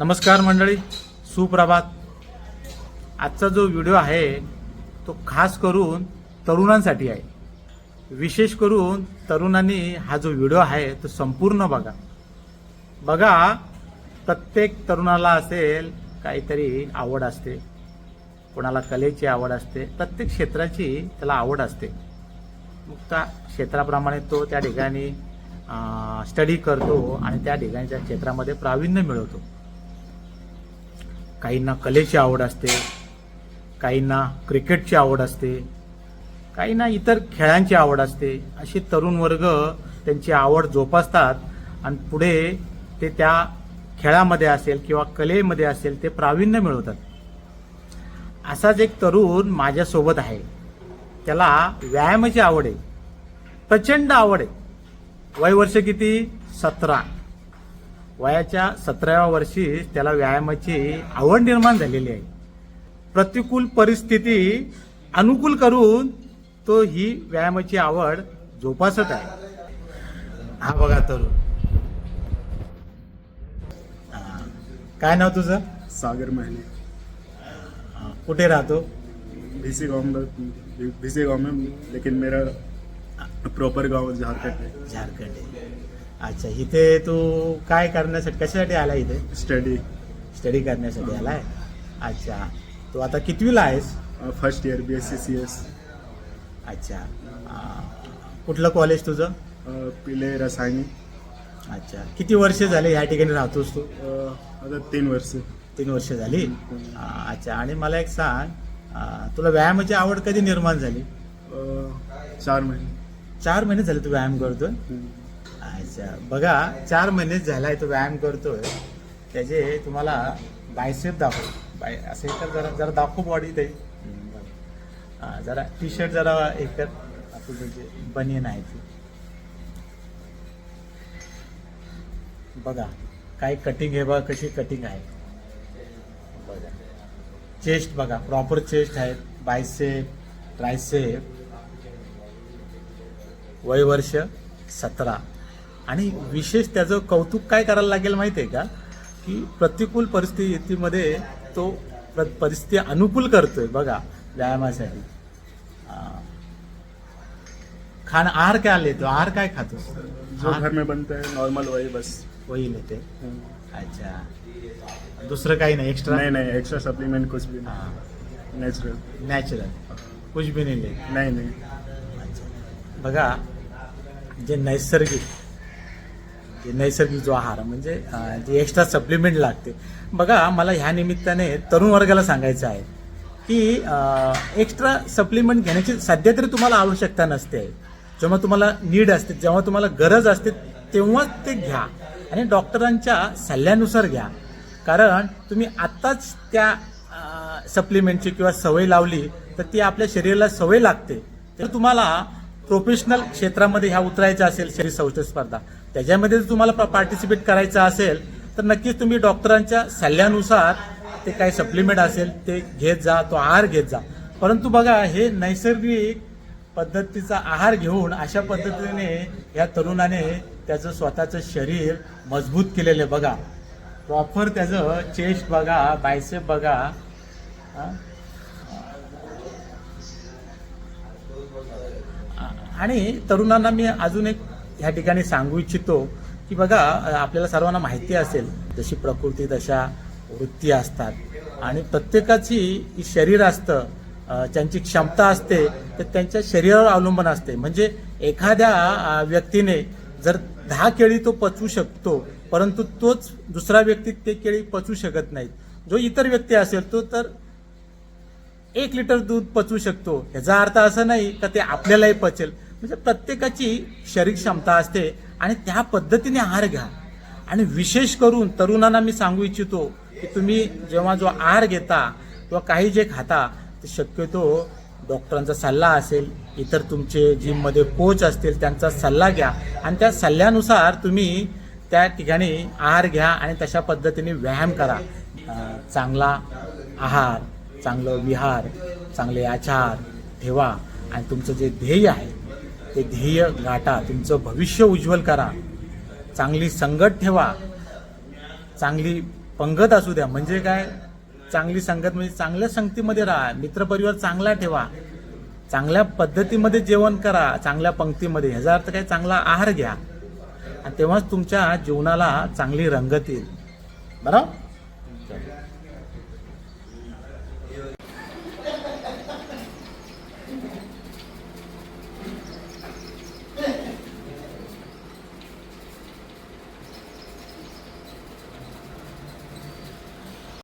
नमस्कार मंडळी सुप्रभात. आजचा जो व्हिडिओ आहे तो खास करून तरुणांसाठी आहे. विशेष करून तरुणांनी हा जो व्हिडिओ आहे तो संपूर्ण बघा. बघा प्रत्येक तरुणाला असेल काहीतरी आवड असते. कोणाला कलेची आवड असते प्रत्येक क्षेत्राची त्याला आवड असते. मग त्या क्षेत्राप्रमाणे तो त्या ठिकाणी स्टडी करतो आणि त्या ठिकाणी त्या क्षेत्रामध्ये प्रावीण्य मिळवतो. काहींना कलेची आवड असते काहींना क्रिकेटची आवड असते काहींना इतर खेळांची आवड असते. असे तरुण वर्ग त्यांची आवड जोपासतात आणि पुढे ते त्या खेळामध्ये असेल किंवा कलेमध्ये असेल ते प्रावीण्य मिळवतात. असाच एक तरुण माझ्यासोबत आहे. त्याला व्यायामाची आवड आहे. प्रचंड आवड आहे. वय वर्ष किती? सतरा. वयाच्या सतराव्या वर्षी त्याला व्यायामाची आवड निर्माण झालेली आहे. प्रतिकूल परिस्थिती अनुकूल करून तो ही व्यायामाची आवड जोपासत आहे. हा बघा तरुण. काय नाव तुझं? सागर महले हा. कुठे राहतो? भिसी गांव में भिसी गांव में लेकिन मेरा प्रॉपर गांव झारखंड है झारखंड. अच्छा इथे तू काय करण्यासाठी कशासाठी आला इथे? स्टडी स्टडी करण्यासाठी आलाय? अच्छा तू आता कितवीला आहेस? First year B S C C S अच्छा कुठलं कॉलेज तुझं? पिले रसायनी. अच्छा किती वर्ष झाले ह्या ठिकाणी राहतोस तू? अ, आता तीन वर्ष. तीन वर्ष झाली? अच्छा आणि मला एक सांग तुला व्यायामाची आवड कधी निर्माण झाली? अ, चार महिने. चार महिने झाले तू व्यायाम करतोय? हम्म. अच्छा. बघा चार महिनेच झालाय तो व्यायाम करतोय. त्याचे तुम्हाला बायसेप दाखव. बाय असे तर जरा जरा दाखव बॉडी ते. हा, जरा टी शर्ट जरा हे कर. तुझं जे बनियन आहे ती. बघा काय कटिंग आहे बघा कशी कटिंग आहे. बघा. चेस्ट बघा प्रॉपर चेस्ट आहेत बायसेप ट्रायसेप वय वर्ष सतरा. आणि विशेष त्याचं कौतुक काय करायला लागेल माहिती आहे का? की प्रतिकूल परिस्थितीमध्ये तो प्र परिस्थिती अनुकूल करतोय बघा व्यायामासाठी. खाण आहार काय लेतो आहार काय खातो? जो घर में बनता है नॉर्मल वही बस. वही लेते. अच्छा. दुसरं काही नाही एक्स्ट्रा नहीं नहीं एक्स्ट्रा सप्लीमेंट कुछ भी नहीं नेचुरल नॅचरल कुछ भी नाही लेत नहीं नहीं. अच्छा. बघा जे नैसर्गिक नैसर्गिक जो आहार म्हणजे जे एक्स्ट्रा सप्लिमेंट लागते. बघा मला ह्या निमित्ताने तरुण वर्गाला सांगायचं आहे की एक्स्ट्रा सप्लिमेंट घेण्याची सध्या तरी तुम्हाला आवश्यकता नसते. जेव्हा तुम्हाला नीड असते जेव्हा तुम्हाला गरज असते तेव्हाच ते घ्या. आणि डॉक्टरांच्या सल्ल्यानुसार घ्या. कारण तुम्ही आत्ताच त्या सप्लिमेंटची किंवा सवय लावली तर ती आपल्या शरीराला सवय लागते. तर तुम्हाला प्रोफेशनल क्षेत्रामध्ये ह्या उतरायचं असेल शरीर संस्था स्पर्धा. त्याच्यामध्ये जर तुम्हाला पार्टिसिपेट करायचं असेल तर नक्कीच तुम्ही डॉक्टरांच्या सल्ल्यानुसार ते काय सप्लिमेंट असेल ते घेत जा तो आहार घेत जा. परंतु बघा हे नैसर्गिक पद्धतीचा आहार घेऊन अशा पद्धतीने या तरुणाने त्याचं स्वतःचं शरीर मजबूत केलेलं आहे. बघा प्रॉपर त्याचं चेस्ट बघा बायसेप बघा आणि तरुणांना मी अजून एक ह्या ठिकाणी सांगू इच्छितो की बघा आपल्याला सर्वांना माहिती असेल जशी प्रकृती तशा वृत्ती असतात. आणि प्रत्येकाची शरीर असतं ज्यांची त्यांची क्षमता असते तर त्यांच्या शरीरावर अवलंबून असते. म्हणजे एखाद्या व्यक्तीने जर दहा केळी तो पचवू शकतो परंतु तोच दुसरा व्यक्ती ते केळी पचवू शकत नाहीत. जो इतर व्यक्ती असेल तो तर एक लिटर दूध पचवू शकतो. ह्याचा अर्थ असा नाही का ते आपल्यालाही पचेल. म्हणजे प्रत्येकाची शरीर क्षमता असते आणि त्या पद्धतीने आहार घ्या. आणि विशेष करून तरुणांना मी सांगू इच्छितो की तुम्ही जेव्हा जो आहार घेता किंवा काही जे खाता ते शक्यतो डॉक्टरांचा सल्ला असेल इतर तुमचे जिममध्ये कोच असतील त्यांचा सल्ला घ्या. आणि त्या सल्ल्यानुसार तुम्ही त्या ठिकाणी आहार घ्या आणि तशा पद्धतीने व्यायाम करा. चांगला आहार चांगलं विहार चांगले आचार ठेवा. आणि तुमचं जे ध्येय आहे ते ध्येय गाठा तुमचं भविष्य उज्ज्वल करा. चांगली संगत ठेवा. चांगली पंगत असू द्या. म्हणजे काय? चांगली संगत म्हणजे चांगल्या संगतीमध्ये राहा. मित्रपरिवार चांगला ठेवा. चांगल्या पद्धतीमध्ये जेवण करा. चांगल्या पंक्तीमध्ये. ह्याचा अर्थ काय? चांगला आहार घ्या. आणि तेव्हाच तुमच्या जीवनाला चांगली रंगत येईल. बरोबर?